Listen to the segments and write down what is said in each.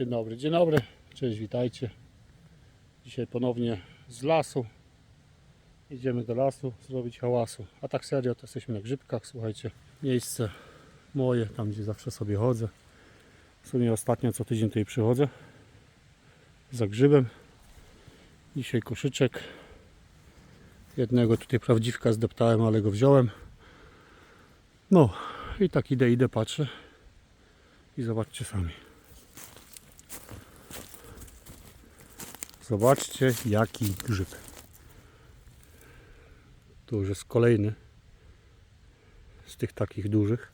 Dzień dobry, dzień dobry. Cześć, witajcie. Dzisiaj ponownie z lasu. Idziemy do lasu zrobić hałasu. A tak serio, to jesteśmy na grzybkach, słuchajcie. Miejsce moje, tam gdzie zawsze sobie chodzę. W sumie ostatnio co tydzień tutaj przychodzę. Za grzybem. Dzisiaj koszyczek. Jednego tutaj prawdziwka zdeptałem, ale go wziąłem. No i tak idę, idę, patrzę. I zobaczcie sami. Zobaczcie jaki grzyb. Tu już jest kolejny z tych takich dużych.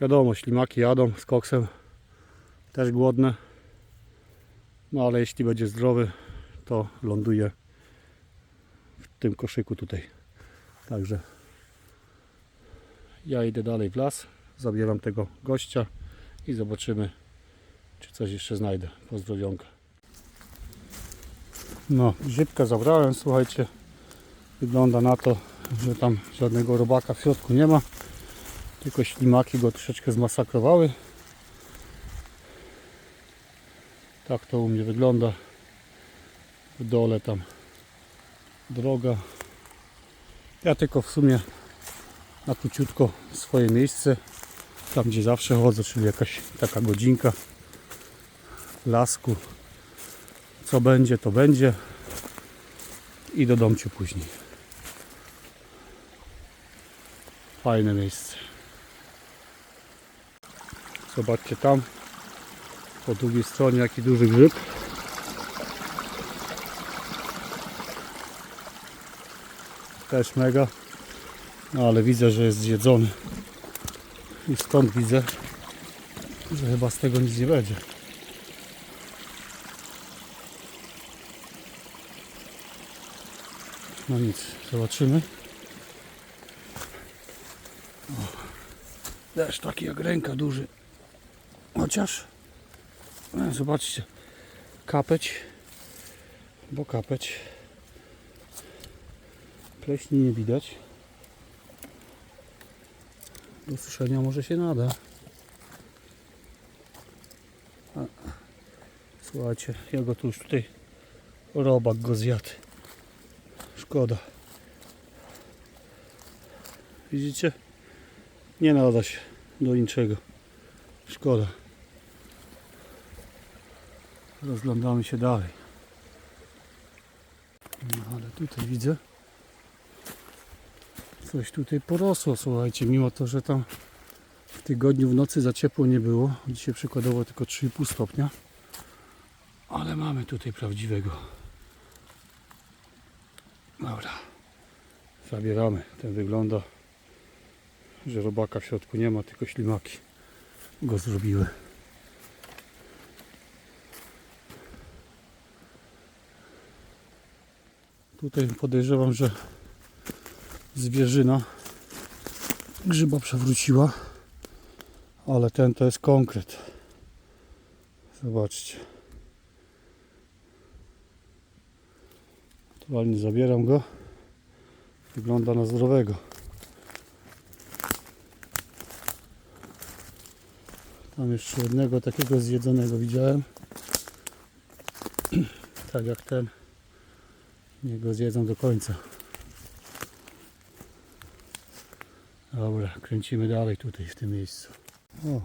Wiadomo, ślimaki jadą z koksem. Też głodne. No ale jeśli będzie zdrowy, to ląduje w tym koszyku tutaj. Także ja idę dalej w las, zabieram tego gościa i zobaczymy, czy coś jeszcze znajdę. Pozdrowionka. No, grzybkę zabrałem, słuchajcie. Wygląda na to, że tam żadnego robaka w środku nie ma. Tylko ślimaki go troszeczkę zmasakrowały. Tak to u mnie wygląda. W dole tam droga. Ja tylko w sumie na króciutko swoje miejsce. Tam gdzie zawsze chodzę, czyli jakaś taka godzinka lasku. Co będzie, to będzie. I do domciu później. Fajne miejsce. Zobaczcie tam. Po drugiej stronie jaki duży grzyb. Też mega. No ale widzę, że jest zjedzony. I stąd widzę, że chyba z tego nic nie będzie. No nic, zobaczymy. Też taki jak ręka duży. Chociaż, e, zobaczcie, kapeć, bo kapeć. Pleśni nie widać. Do suszenia może się nada. Słuchajcie, ja go tu już tutaj robak go zjadł. Szkoda. Widzicie? Nie nada się do niczego. Szkoda. Rozglądamy się dalej. No ale tutaj widzę. Coś tutaj porosło, słuchajcie, mimo to, że tam w tygodniu w nocy za ciepło nie było. Dzisiaj przykładowo tylko 3,5 stopnia. Ale mamy tutaj prawdziwego. Dobra. Zabieramy. Ten wygląda, że robaka w środku nie ma, tylko ślimaki go zrobiły. Tutaj podejrzewam, że zwierzyna grzyba przewróciła, ale ten to jest konkret. Zobaczcie. Aktualnie zabieram go. Wygląda na zdrowego. Tam jeszcze jednego takiego zjedzonego widziałem. tak jak ten. Nie go zjedzą do końca. Dobra, kręcimy dalej tutaj w tym miejscu. O.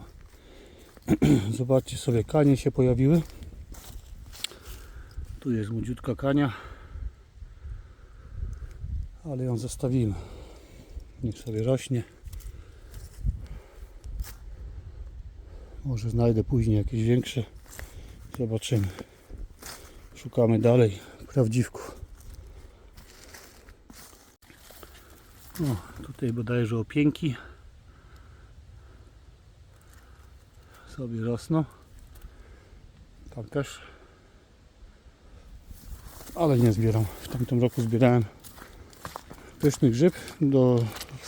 Zobaczcie sobie, kanie się pojawiły. Tu jest młodziutka kania. Ale ją zostawimy. Niech sobie rośnie. Może znajdę później jakieś większe. Zobaczymy. Szukamy dalej prawdziwków. O, tutaj bodajże opięki sobie rosną. Tam też. Ale nie zbieram. W tamtym roku zbierałem pyszny grzyb. Do,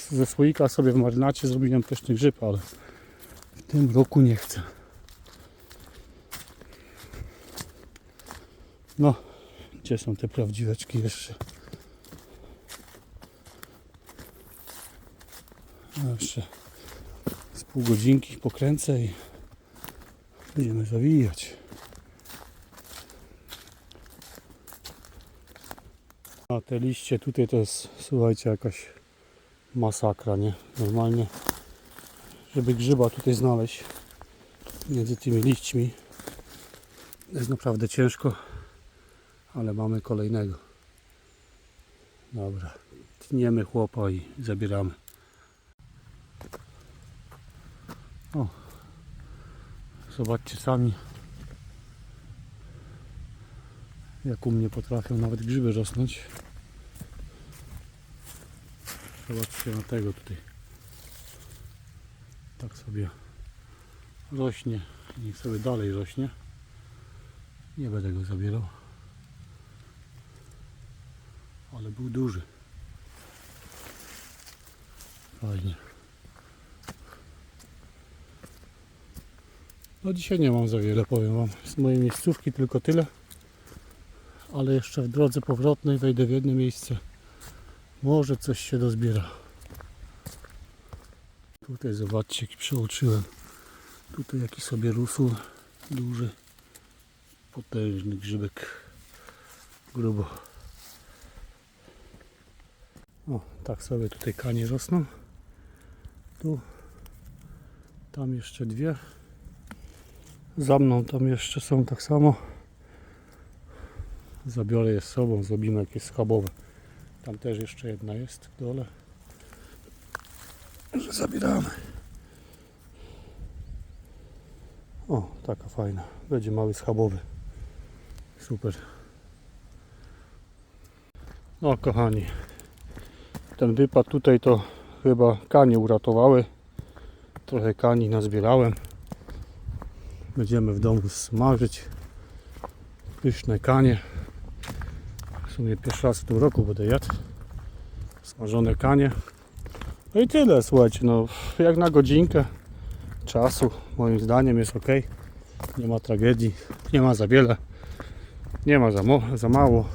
ze słoika sobie w marynacie zrobiłem pyszny grzyb, ale w tym roku nie chcę. No, gdzie są te prawdziweczki jeszcze? Jeszcze z pół godzinki pokręcę i będziemy zawijać. A te liście tutaj to jest, słuchajcie, jakaś masakra, nie? Normalnie, żeby grzyba tutaj znaleźć między tymi liśćmi jest naprawdę ciężko, ale mamy kolejnego. Dobra, tniemy chłopa i zabieramy. O, zobaczcie sami, jak u mnie potrafią nawet grzyby rosnąć. Zobaczcie na tego tutaj. Tak sobie rośnie. Niech sobie dalej rośnie. Nie będę go zabierał. Ale był duży. Fajnie. No dzisiaj nie mam za wiele, powiem Wam. Z mojej miejscówki tylko tyle. Ale jeszcze w drodze powrotnej wejdę w jedno miejsce. Może coś się dozbiera. Tutaj zobaczcie, jaki przeoczyłem. Tutaj jaki sobie rósł duży, potężny grzybek. Grubo. O, tak sobie tutaj kanie rosną. Tu, tam jeszcze dwie. Za mną tam jeszcze są tak samo. Zabiorę je z sobą, zrobimy jakieś schabowe. Tam też jeszcze jedna jest w dole. Że zabieramy. O, taka fajna. Będzie mały schabowy. Super. No kochani. Ten wypad tutaj to chyba kanie uratowały. Trochę kani nazbierałem. Będziemy w domu smażyć. Pyszne kanie. W sumie pierwszy raz w tym roku będę jadł. Smażone kanie. No i tyle, słuchajcie, no jak na godzinkę czasu, moim zdaniem jest ok. Nie ma tragedii, nie ma za wiele, nie ma za, za mało.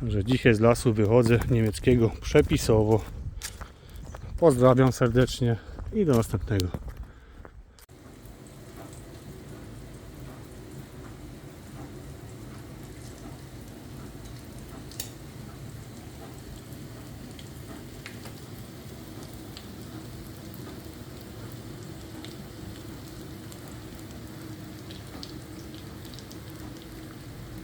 Także dzisiaj z lasu wychodzę niemieckiego przepisowo. Pozdrawiam serdecznie i do następnego.